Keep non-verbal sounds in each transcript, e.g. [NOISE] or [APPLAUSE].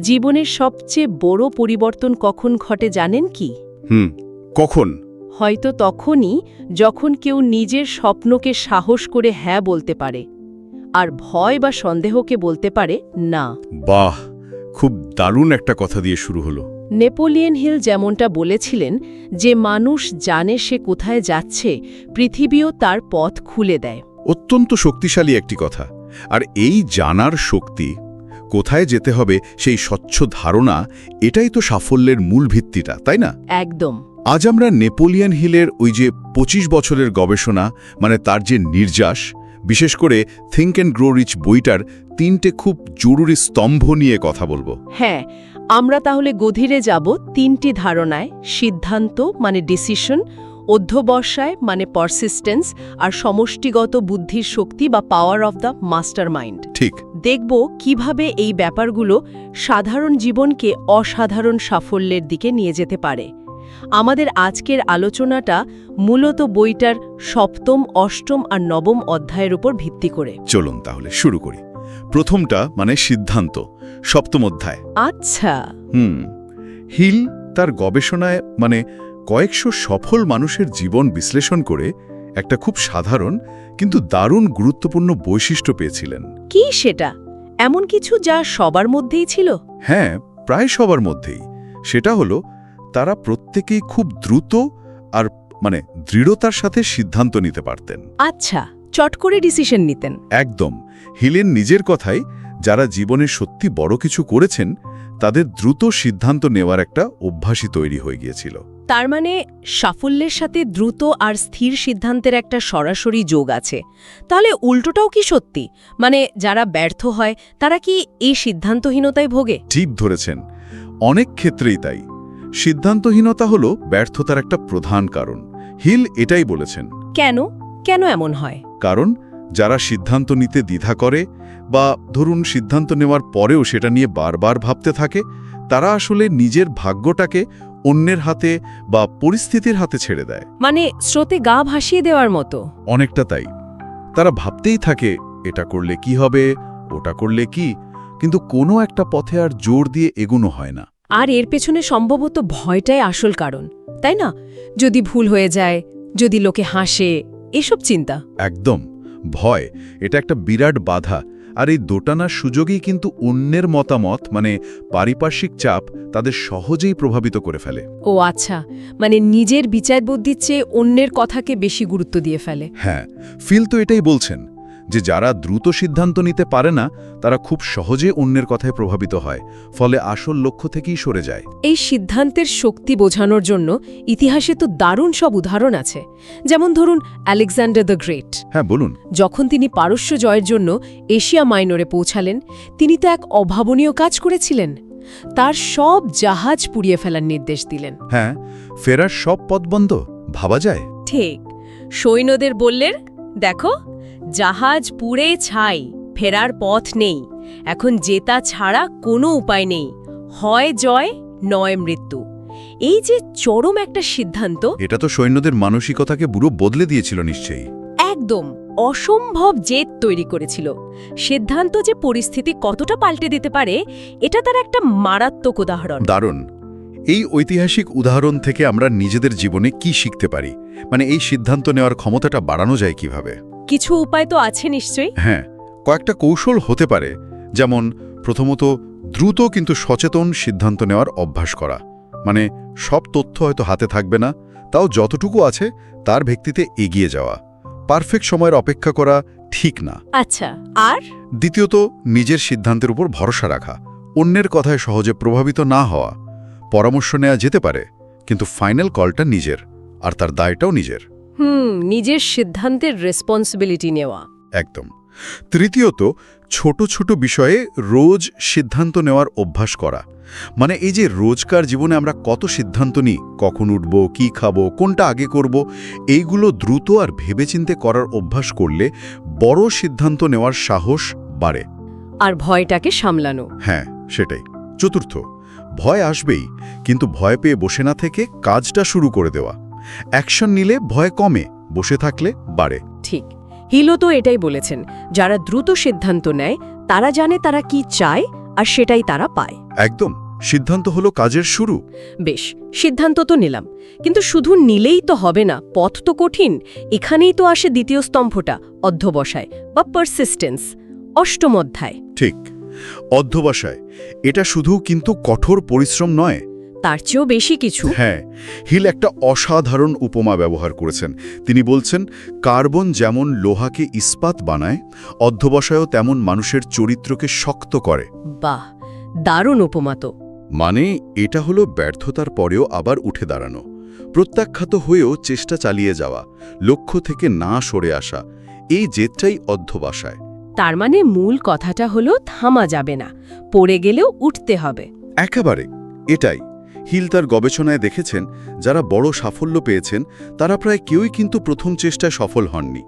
জীবনের সবচেয়ে বড় পরিবর্তন কখন ঘটে জানেন কি? হুম কখন? হয়তো তখনই যখন কেউ নিজের স্বপ্নকে সাহস করে হ্যাঁ বলতে পারে আর ভয় বা সন্দেহকে বলতে পারে না। বাহ খুব দারুণ একটা কথা দিয়ে শুরু হলো। নেপোলিয়ন হিল যেমনটা বলেছিলেন যে মানুষ জানে সে কোথায় যাচ্ছে পৃথিবীও তার পথ খুলে দেয়। অত্যন্ত শক্তিশালী একটি কথা। আর এই জানার শক্তি কোথায় যেতে হবে সেই স্বচ্ছ ধারণা এটাই তো সাফল্যের মূল ভিত্তিটা তাই না? একদম। আজ আমরা নেপোলিয়ান হিলের ওই যে ২৫ বছরের গবেষণা মানে তার যে নির্যাস বিশেষ করে থিঙ্ক অ্যান্ড গ্রো রিচ বইটার তিনটে খুব জরুরি স্তম্ভ নিয়ে কথা বলব। হ্যাঁ আমরা তাহলে গভীরে যাব তিনটি ধারণায় সিদ্ধান্ত মানে ডিসিশন অধ্যবসায় মানে পারসিস্টেন্স আর সমষ্টিগত বুদ্ধির শক্তি বা power of the master mind ঠিক। দেখব কীভাবে এই ব্যাপারগুলো সাধারণ জীবনকে অসাধারণ সাফল্যের দিকে নিয়ে যেতে পারে। আমাদের আজকের আলোচনাটা মূলত বইটার সপ্তম অষ্টম আর নবম অধ্যায়ের উপর ভিত্তি করে। চলুন তাহলে শুরু করি। প্রথমটা মানে সিদ্ধান্ত সপ্তম অধ্যায়। আচ্ছা। হুম। হিল তার গবেষণায় মানে কয়েকশো সফল মানুষের জীবন বিশ্লেষণ করে একটা খুব সাধারণ কিন্তু দারুণ গুরুত্বপূর্ণ বৈশিষ্ট্য পেয়েছিলেন। কি সেটা? এমন কিছু যা সবার মধ্যেই ছিল? হ্যাঁ প্রায় সবার মধ্যেই। সেটা হলো তারা প্রত্যেকেই খুব দ্রুত আর মানে দৃঢ়তার সাথে সিদ্ধান্ত নিতে পারতেন। আচ্ছা চট করে ডিসিশন নিতেন। একদম। হিলেন নিজের কথাই যারা জীবনে সত্যি বড় কিছু করেছেন তাদের দ্রুত সিদ্ধান্ত নেওয়ার একটা অভ্যাসই তৈরি হয়ে গিয়েছিল। তার মানে সাফল্যের সাথে দ্রুত আর স্থির সিদ্ধান্তের একটা সরাসরি যোগ আছে। তাহলে উল্টোটাও কি সত্যি? মানে যারা ব্যর্থ হয় তারা কি এই সিদ্ধান্তহীনতায় ভোগে? ঠিক ধরেছেন। অনেক ক্ষেত্রেই তাই। সিদ্ধান্তহীনতা হলো ব্যর্থতার একটা প্রধান কারণ। হিল এটাই বলেছেন। কেন? কেন এমন হয়? কারণ যারা সিদ্ধান্ত নিতে দ্বিধা করে বা ধরুন সিদ্ধান্ত নেওয়ার পরেও সেটা নিয়ে বারবার ভাবতে থাকে তারা আসলে নিজের ভাগ্যটাকে অন্যের হাতে বা পরিস্থিতির হাতে ছেড়ে দেয়। মানে স্রোতে গা ভাসিয়ে দেওয়ার মতো। অনেকটা তাই। তারা ভাবতেই থাকে এটা করলে কি হবে ওটা করলে কি? কিন্তু কোনো একটা পথে আর জোর দিয়ে এগুনো হয় না। আর এর পেছনে সম্ভবত ভয়টাই আসল কারণ তাই না? যদি ভুল হয়ে যায় যদি লোকে হাসে এসব চিন্তা। একদম ভয় এটা একটা বিরাট বাধা। আর এই দোটানার সুযোগেই কিন্তু অন্যের মতামত মানে পারিপার্শ্বিক চাপ তাদের সহজেই প্রভাবিত করে ফেলে। ও আচ্ছা মানে নিজের বিচার বুদ্ধির চেয়ে অন্যের কথাকে বেশি গুরুত্ব দিয়ে ফেলে। হ্যাঁ ফিল তো এটাই বলছেন যে যারা দ্রুত সিদ্ধান্ত নিতে পারে না তারা খুব সহজে অন্যের কথায় প্রভাবিত হয় ফলে আসল লক্ষ্য থেকেই সরে যায়। এই সিদ্ধান্তের শক্তি বোঝানোর জন্য ইতিহাসে তো দারুণ সব উদাহরণ আছে। যেমন ধরুন আলেকজান্ডার দ্য গ্রেট। হ্যাঁ বলুন। যখন তিনি পারস্য জয়ের জন্য এশিয়া মাইনরে পৌঁছালেন তিনি তো এক অভাবনীয় কাজ করেছিলেন। তার সব জাহাজ পুড়িয়ে ফেলার নির্দেশ দিলেন। হ্যাঁ ফেরার সব পথ বন্ধ ভাবা যায়। ঠিক। সৈন্যদের বললেন দেখো জাহাজ পুড়ে ছাই ফেরার পথ নেই। এখন জেতা ছাড়া কোনো উপায় নেই। হয় জয় নয় মৃত্যু। এই যে চরম একটা সিদ্ধান্ত। এটা তো সৈন্যদের মানসিকতাকে বুড়ো বদলে দিয়েছিল নিশ্চয়ই। একদম অসম্ভব জেদ তৈরি করেছিল। সিদ্ধান্ত যে পরিস্থিতি কতটা পাল্টে দিতে পারে এটা তার একটা মারাত্মক উদাহরণ। দারুণ। এই ঐতিহাসিক উদাহরণ থেকে আমরা নিজেদের জীবনে কি শিখতে পারি? মানে এই সিদ্ধান্ত নেওয়ার ক্ষমতাটা বাড়ানো যায় কীভাবে? কিছু উপায় তো আছে নিশ্চয়ই। হ্যাঁ কয়েকটা কৌশল হতে পারে। যেমন প্রথমত দ্রুত কিন্তু সচেতন সিদ্ধান্ত নেওয়ার অভ্যাস করা। মানে সব তথ্য হয়তো হাতে থাকবে না তাও যতটুকু আছে তার ভিত্তিতে এগিয়ে যাওয়া। পারফেক্ট সময়ের অপেক্ষা করা ঠিক না। আচ্ছা আর? দ্বিতীয়ত নিজের সিদ্ধান্তের উপর ভরসা রাখা। অন্যের কথায় সহজে প্রভাবিত না হওয়া। পরামর্শ নেওয়া যেতে পারে কিন্তু ফাইনাল কলটা নিজের আর তার দায়টাও নিজের। হুম নিজের সিদ্ধান্তের রেসপন্সিবিলিটি নেওয়া। একদম। তৃতীয়ত ছোট ছোট বিষয়ে রোজ সিদ্ধান্ত নেওয়ার অভ্যাস করা। মানে এই যে রোজকার জীবনে আমরা কত সিদ্ধান্ত নিই কখন উঠব কি খাব কোনটা আগে করব এইগুলো দ্রুত আর ভেবেচিন্তে করার অভ্যাস করলে বড় সিদ্ধান্ত নেওয়ার সাহস বাড়ে। আর ভয়টাকে সামলানো। হ্যাঁ সেটাই। চতুর্থ ভয় আসবেই কিন্তু ভয় পেয়ে বসে না থেকে কাজটা শুরু করে দেওয়া। অ্যাকশন নিলে ভয় কমে বসে থাকলে বাড়ে। ঠিক হিলো তো এটাই বলেছেন যারা দ্রুত সিদ্ধান্ত নেয় তারা জানে তারা কি চায় আর সেটাই তারা পায়। একদম সিদ্ধান্ত হলো কাজের শুরু। বেশ সিদ্ধান্ত তো নিলাম কিন্তু শুধু নিলেই তো হবে না পথ তো কঠিন এখানেই তো আসে দ্বিতীয় স্তম্ভটা অধ্যবসায় বা পারসিস্টেন্স অষ্টম অধ্যায়। ঠিক। অধ্যবসায়। এটা শুধু কিন্তু কঠোর পরিশ্রম নয়। তার চেয়েও বেশি কিছু। হ্যাঁ হিল একটা অসাধারণ উপমা ব্যবহার করেছেন। তিনি বলছেন কার্বন যেমন লোহাকে ইস্পাত বানায় অধ্যবসায়ও তেমন মানুষের চরিত্রকে শক্ত করে। বাহ দারুণ উপমা তো। মানে এটা হলো ব্যর্থতার পরেও আবার উঠে দাঁড়ানো। প্রত্যাখ্যাত হয়েও চেষ্টা চালিয়ে যাওয়া লক্ষ্য থেকে না সরে আসা এই জেদটাই অধ্যবসায়। তার মানে মূল কথাটা হলো থামা যাবে না পড়ে গেলেও উঠতে হবে। একেবারে এটাই। হিল তার গবেষণায় দেখেছেন যারা বড় সাফল্য পেয়েছেন তারা প্রায় কেউই কিন্তু প্রথম চেষ্টায় সফল হননি।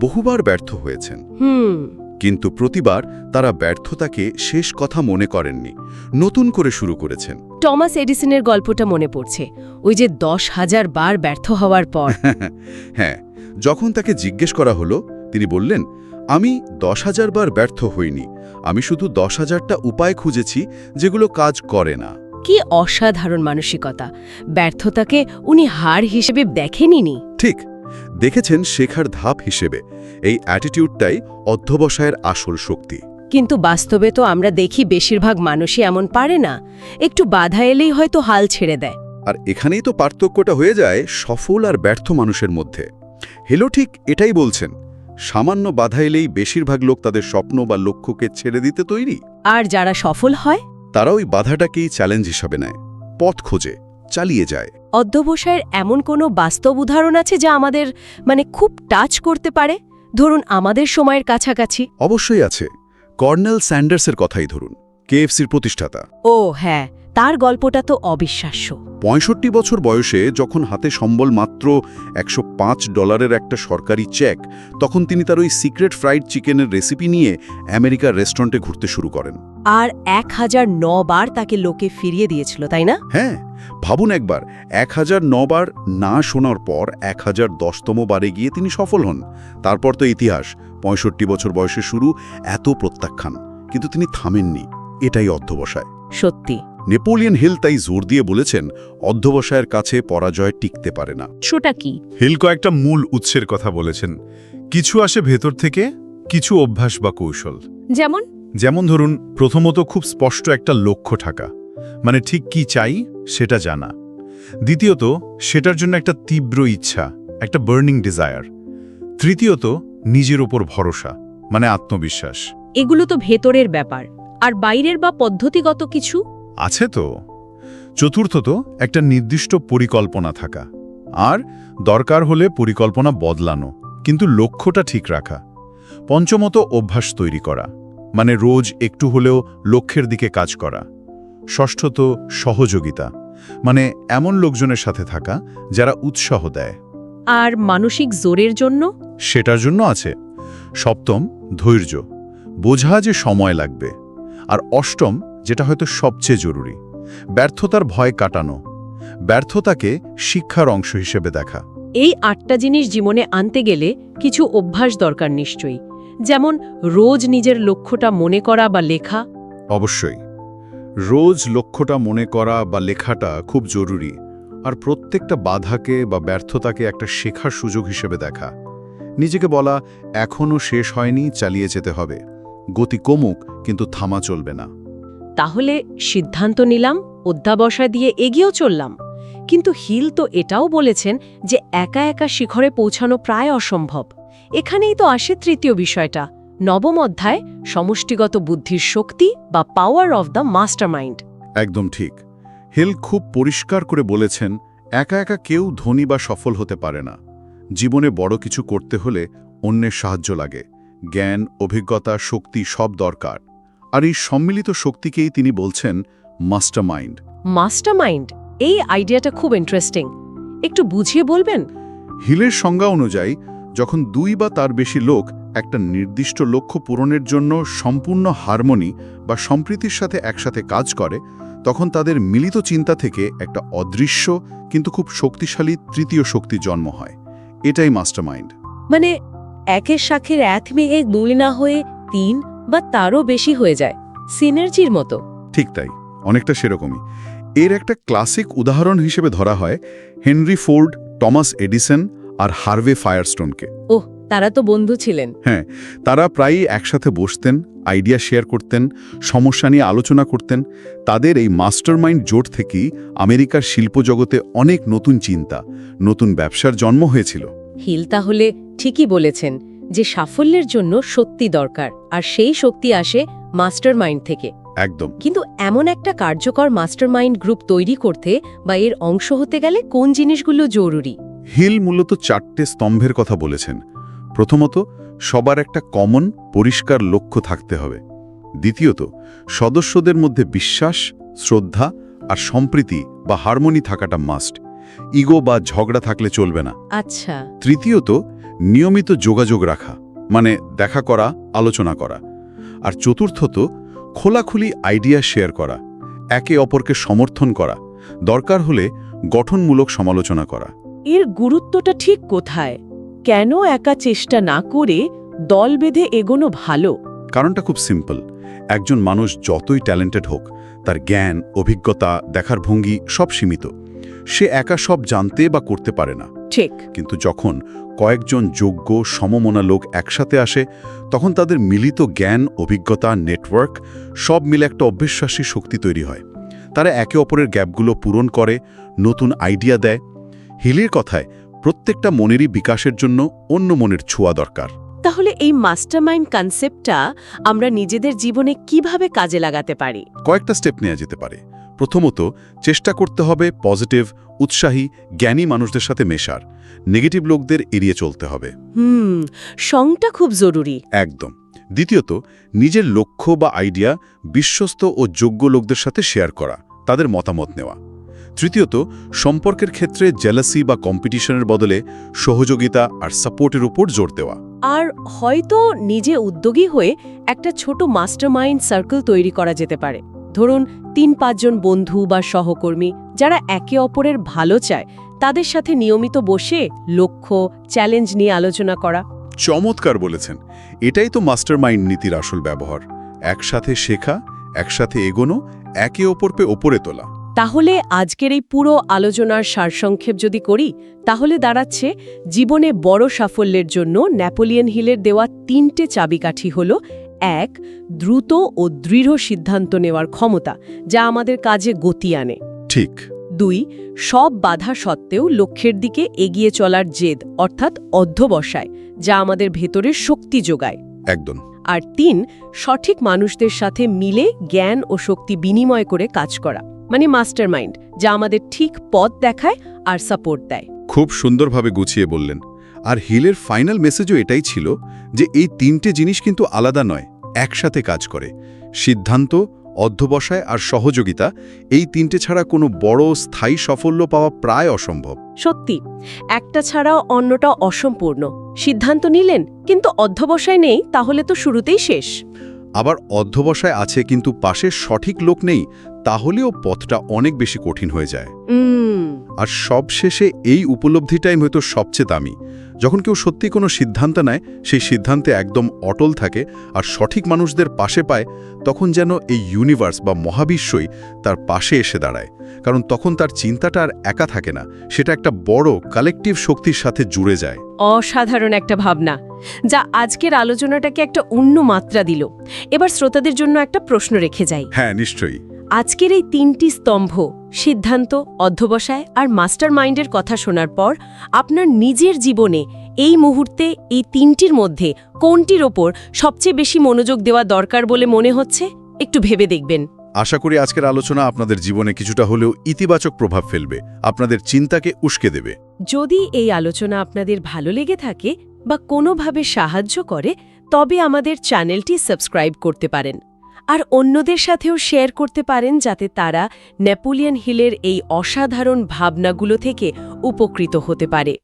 বহুবার ব্যর্থ হয়েছেন। হুম। কিন্তু প্রতিবার তারা ব্যর্থতাকে শেষ কথা মনে করেননি নতুন করে শুরু করেছেন। টমাস এডিসনের গল্পটা মনে পড়ছে ওই যে দশ হাজার বার ব্যর্থ হওয়ার পর। [LAUGHS] হ্যাঁ যখন তাকে জিজ্ঞেস করা হলো তিনি বললেন আমি দশ হাজার বার ব্যর্থ হইনি। আমি শুধু দশ হাজারটা উপায় খুঁজেছি যেগুলো কাজ করে না। কি অসাধারণ মানসিকতা। ব্যর্থতাকে উনি হার হিসেবে দেখেনিনি ঠিক দেখেছেন শেখার ধাপ হিসেবে। এই অ্যাটিটিউডটাই অধ্যবসায়ের আসল শক্তি। কিন্তু বাস্তবে তো আমরা দেখি বেশিরভাগ মানুষই এমন পারে না। একটু বাধা এলেই হয়তো হাল ছেড়ে দেয়। আর এখানেই তো পার্থক্যটা হয়ে যায় সফল আর ব্যর্থ মানুষের মধ্যে। হেলো ঠিক এটাই বলছেন। সামান্য বাধা এলেই বেশিরভাগ লোক তাদের স্বপ্ন বা লক্ষ্যকে ছেড়ে দিতে তৈরি। আর যারা সফল হয় তারা ওই বাধাটাকেই চ্যালেঞ্জ হিসাবে নেয় পথ খোঁজে চালিয়ে যায়। অধ্যবসায়ের এমন কোনো বাস্তব উদাহরণ আছে যা আমাদের মানে খুব টাচ করতে পারে? ধরুন আমাদের সময়ের কাছাকাছি। অবশ্যই আছে। কর্নেল স্যান্ডার্সের কথাই ধরুন কেএফসির প্রতিষ্ঠাতা। ও হ্যাঁ। তার গল্পটা তো অবিশ্বাস্য। পঁয়ষট্টি বছর বয়সে যখন হাতে সম্বল মাত্র একশো পাঁচ ডলারের একটা সরকারি চেক তখন তিনি তার ওই সিক্রেট ফ্রাইড চিকেনের রেসিপি নিয়ে আমেরিকার রেস্টুরেন্টে ঘুরতে শুরু করেন। আর এক হাজার বার তাকে লোকে ফিরিয়ে দিয়েছিল তাই না? হ্যাঁ ভাবুন একবার এক হাজার বার না শোনার পর এক হাজার দশতম বারে গিয়ে তিনি সফল হন। তারপর তো ইতিহাস পঁয়ষট্টি বছর বয়সে শুরু এত প্রত্যাখ্যান কিন্তু তিনি থামেননি এটাই অধ্যবসায়। সত্যি। নেপোলিয়ন হিল তাই জোর দিয়ে বলেছেন অধ্যবসায়ের কাছে পরাজয় টিকতে পারে না। সেটা কি? হিল কয়েকটা মূল উৎসের কথা বলেছেন। কিছু আসে ভেতর থেকে কিছু অভ্যাস বা কৌশল। যেমন? যেমন ধরুন প্রথমত খুব স্পষ্ট একটা লক্ষ্য থাকা। মানে ঠিক কি চাই সেটা জানা। দ্বিতীয়ত সেটার জন্য একটা তীব্র ইচ্ছা একটা বার্নিং ডিজায়ার। তৃতীয়ত নিজের ওপর ভরসা মানে আত্মবিশ্বাস। এগুলো তো ভেতরের ব্যাপার। আর বাইরের বা পদ্ধতিগত কিছু? আছে তো। চতুর্থত একটা নির্দিষ্ট পরিকল্পনা থাকা। আর দরকার হলে পরিকল্পনা বদলানো কিন্তু লক্ষ্যটা ঠিক রাখা। পঞ্চমত অভ্যাস তৈরি করা মানে রোজ একটু হলেও লক্ষ্যের দিকে কাজ করা। ষষ্ঠত সহযোগিতা মানে এমন লোকজনের সাথে থাকা যারা উৎসাহ দেয়। আর মানসিক জোরের জন্য? সেটার জন্য আছে। সপ্তম ধৈর্য বোঝা যে সময় লাগবে। আর অষ্টম যেটা হয়তো সবচেয়ে জরুরি। ব্যর্থতার ভয় কাটানো। ব্যর্থতাকে শিক্ষার অংশ হিসেবে দেখা। এই আটটা জিনিস জীবনে আনতে গেলে কিছু অভ্যাস দরকার নিশ্চয়ই। যেমন রোজ নিজের লক্ষ্যটা মনে করা বা লেখা। অবশ্যই। রোজ লক্ষ্যটা মনে করা বা লেখাটা খুব জরুরি। আর প্রত্যেকটা বাধাকে বা ব্যর্থতাকে একটা শেখার সুযোগ হিসেবে দেখা। নিজেকে বলা এখনও শেষ হয়নি চালিয়ে যেতে হবে। গতি কমুক কিন্তু থামা চলবে না। তাহলে সিদ্ধান্ত নিলাম, অধ্যাবসায় দিয়ে এগিয়েও চললাম। কিন্তু হিল তো এটাও বলেছেন যে একা একা শিখরে পৌঁছানো প্রায় অসম্ভব। এখানেই তো আসে তৃতীয় বিষয়টা, নবম অধ্যায়, সমষ্টিগত বুদ্ধির শক্তি বা পাওয়ার অফ দ্য মাস্টারমাইন্ড একদম ঠিক। হিল খুব পরিষ্কার করে বলেছেন, একা একা কেউ ধনী বা সফল হতে পারে না। জীবনে বড় কিছু করতে হলে অন্যের সাহায্য লাগে। জ্ঞান, অভিজ্ঞতা, শক্তি সব দরকার। আর এই সম্মিলিত শক্তিকেই তিনি বলছেন মাস্টারমাইন্ড। মাস্টারমাইন্ড? এই আইডিয়াটা খুব ইন্টারেস্টিং একটু বুঝিয়ে বলবেন? হিলের সংজ্ঞা অনুযায়ী যখন দুই বা তার বেশি লোক একটা নির্দিষ্ট লক্ষ্য পূরণের জন্য সম্পূর্ণ হারমোনি বা সম্প্রীতির সাথে একসাথে কাজ করে তখন তাদের মিলিত চিন্তা থেকে একটা অদৃশ্য কিন্তু খুব শক্তিশালী তৃতীয় শক্তি জন্ম হয়। এটাই মাস্টারমাইন্ড। মানে একের শাখের এক মেঘে দুই না হয়ে তিন বা তারও বেশি হয়ে যায় সিনার্জির মতো। ঠিক তাই অনেকটা সেরকমই। এর একটা ক্লাসিক উদাহরণ হিসেবে ধরা হয় হেনরি ফোর্ড টমাস এডিসন আর হার্ভে ফায়ারস্টোনকে। ওহ তারা তো বন্ধু ছিলেন। হ্যাঁ তারা প্রায়ই একসাথে বসতেন আইডিয়া শেয়ার করতেন সমস্যা নিয়ে আলোচনা করতেন। তাদের এই মাস্টারমাইন্ড জোট থেকেই আমেরিকার শিল্প জগতে অনেক নতুন চিন্তা নতুন ব্যবসার জন্ম হয়েছিল। হিল তাহলে ঠিকই বলেছেন যে সাফল্যের জন্য সত্যি দরকার আর সেই শক্তি আসে মাস্টারমাইন্ড থেকে। একদম। কিন্তু এমন একটা কার্যকর মাস্টারমাইন্ড গ্রুপ তৈরি করতে বা এর অংশ হতে গেলে কোন জিনিসগুলো জরুরি? হিল মূলত চারটে স্তম্ভের কথা বলেছেন। প্রথমত সবার একটা কমন পরিষ্কার লক্ষ্য থাকতে হবে। দ্বিতীয়ত সদস্যদের মধ্যে বিশ্বাস শ্রদ্ধা আর সম্প্রীতি বা হারমোনি থাকাটা মাস্ট। ইগো বা ঝগড়া থাকলে চলবে না। আচ্ছা। তৃতীয়ত নিয়মিত যোগাযোগ রাখা মানে দেখা করা আলোচনা করা। আর চতুর্থত খোলাখুলি আইডিয়া শেয়ার করা একে অপরকে সমর্থন করা দরকার হলে গঠনমূলক সমালোচনা করা। এর গুরুত্বটা ঠিক কোথায়? কেন একা চেষ্টা না করে দল বেঁধে এগোনো ভালো? কারণটা খুব সিম্পল। একজন মানুষ যতই ট্যালেন্টেড হোক তার জ্ঞান অভিজ্ঞতা দেখার ভঙ্গি সব সীমিত। সে একা সব জানতে বা করতে পারে না। ঠিক। কিন্তু যখন কয়েকজন যোগ্য সমমনা লোক একসাথে আসে তখন তাদের মিলিত জ্ঞান অভিজ্ঞতা নেটওয়ার্ক সব মিলে একটা অবিশ্বাসী শক্তি তৈরি হয়। তারা একে অপরের গ্যাপগুলো পূরণ করে নতুন আইডিয়া দেয়। হিলির কথায় প্রত্যেকটা মনেরই বিকাশের জন্য অন্য মনের ছোঁয়া দরকার। তাহলে এই মাস্টারমাইন্ড কনসেপ্টটা আমরা নিজেদের জীবনে কীভাবে কাজে লাগাতে পারি? কয়েকটা স্টেপ নেওয়া যেতে পারে। প্রথমত চেষ্টা করতে হবে পজিটিভ উৎসাহী জ্ঞানী মানুষদের সাথে মেশার। নেগেটিভ লোকদের এড়িয়ে চলতে হবে। হুম সংটা খুব জরুরি। একদম। দ্বিতীয়ত নিজের লক্ষ্য বা আইডিয়া বিশ্বস্ত ও যোগ্য লোকদের সাথে শেয়ার করা তাদের মতামত নেওয়া। তৃতীয়ত সম্পর্কের ক্ষেত্রে জেলাসি বা কম্পিটিশনের বদলে সহযোগিতা আর সাপোর্টের উপর জোর দেওয়া। আর হয়তো নিজে উদ্যোগী হয়ে একটা ছোট মাস্টারমাইন্ড সার্কেল তৈরি করা যেতে পারে। ধরুন তিন পাঁচজন বন্ধু বা সহকর্মী যারা একে অপরের ভালো চায় তাদের সাথে নিয়মিত বসে লক্ষ্য চ্যালেঞ্জ নিয়ে আলোচনা করা। চমৎকার বলেছেন। এটাই তো মাস্টারমাইন্ড নীতির আসল ব্যবহার। একসাথে শেখা একসাথে এগোনো একে অপরকে ওপরে তোলা। তাহলে আজকের এই পুরো আলোচনার সারসংক্ষেপ যদি করি তাহলে দাঁড়াচ্ছে জীবনে বড় সাফল্যের জন্য ন্যাপোলিয়ন হিলের দেওয়া তিনটে চাবিকাঠি হল এক দ্রুত ও দৃঢ় সিদ্ধান্ত নেওয়ার ক্ষমতা যা আমাদের কাজে গতি আনে। ঠিক। দুই সব বাধা সত্ত্বেও লক্ষ্যের দিকে এগিয়ে চলার জেদ অর্থাৎ অধ্যবসায় যা আমাদের ভেতরের শক্তি যোগায়। একদম। আর তিন সঠিক মানুষদের সাথে মিলে জ্ঞান ও শক্তি বিনিময় করে কাজ করা মানে মাস্টার মাইন্ড যা আমাদের ঠিক পথ দেখায় আর সাপোর্ট দেয়। খুব সুন্দরভাবে গুছিয়ে বললেন। আর হিলের ফাইনাল মেসেজও এটাই ছিল যে এই তিনটে জিনিস কিন্তু আলাদা নয় একসাথে কাজ করে। সিদ্ধান্ত অধ্যবসায় আর সহযোগিতা এই তিনটে ছাড়া কোনো বড় স্থায়ী সাফল্য পাওয়া প্রায় অসম্ভব। সত্যি একটা ছাড়া অন্যটা অসম্পূর্ণ। সিদ্ধান্ত নিলেন কিন্তু অধ্যবসায় নেই তাহলে তো শুরুতেই শেষ। আবার অধ্যবসায় আছে কিন্তু পাশে সঠিক লোক নেই তাহলেও পথটা অনেক বেশি কঠিন হয়ে যায়। আর সবশেষে এই উপলব্ধিটাই হয়তো সবচেয়ে দামি। যখন কেউ সত্যি কোনো সিদ্ধান্ত নেয় সেই সিদ্ধান্তে একদম অটল থাকে আর সঠিক মানুষদের পাশে পায় তখন যেন এই ইউনিভার্স বা মহাবিশ্বই তার পাশে এসে দাঁড়ায়। কারণ তখন তার চিন্তাটা আর একা থাকে না সেটা একটা বড় কালেকটিভ শক্তির সাথে জুড়ে যায়। অসাধারণ একটা ভাবনা যা আজকের আলোচনাটাকে একটা অন্য মাত্রা দিল। এবার শ্রোতাদের জন্য একটা প্রশ্ন রেখে যাই। হ্যাঁ নিশ্চয়ই। আজকের এই তিনটি স্তম্ভ সিদ্ধান্ত অধ্যবসায় আর মাস্টার মাইন্ডের কথা শোনার পর আপনার নিজের জীবনে এই মুহূর্তে এই তিনটির মধ্যে কোনটির ওপর সবচেয়ে বেশি মনোযোগ দেওয়া দরকার বলে মনে হচ্ছে? একটু ভেবে দেখবেন। আশা করি আজকের আলোচনা আপনাদের জীবনে কিছুটা হলেও ইতিবাচক প্রভাব ফেলবে আপনাদের চিন্তাকে উস্কে দেবে। যদি এই আলোচনা আপনাদের ভালো লেগে থাকে বা কোনোভাবে সাহায্য করে তবে আমাদের চ্যানেলটি সাবস্ক্রাইব করতে পারেন। আর অন্যদের সাথেও শেয়ার করতে পারেন যাতে তারা নেপোলিয়ান হিলের এই অসাধারণ ভাবনাগুলো থেকে উপকৃত হতে পারে।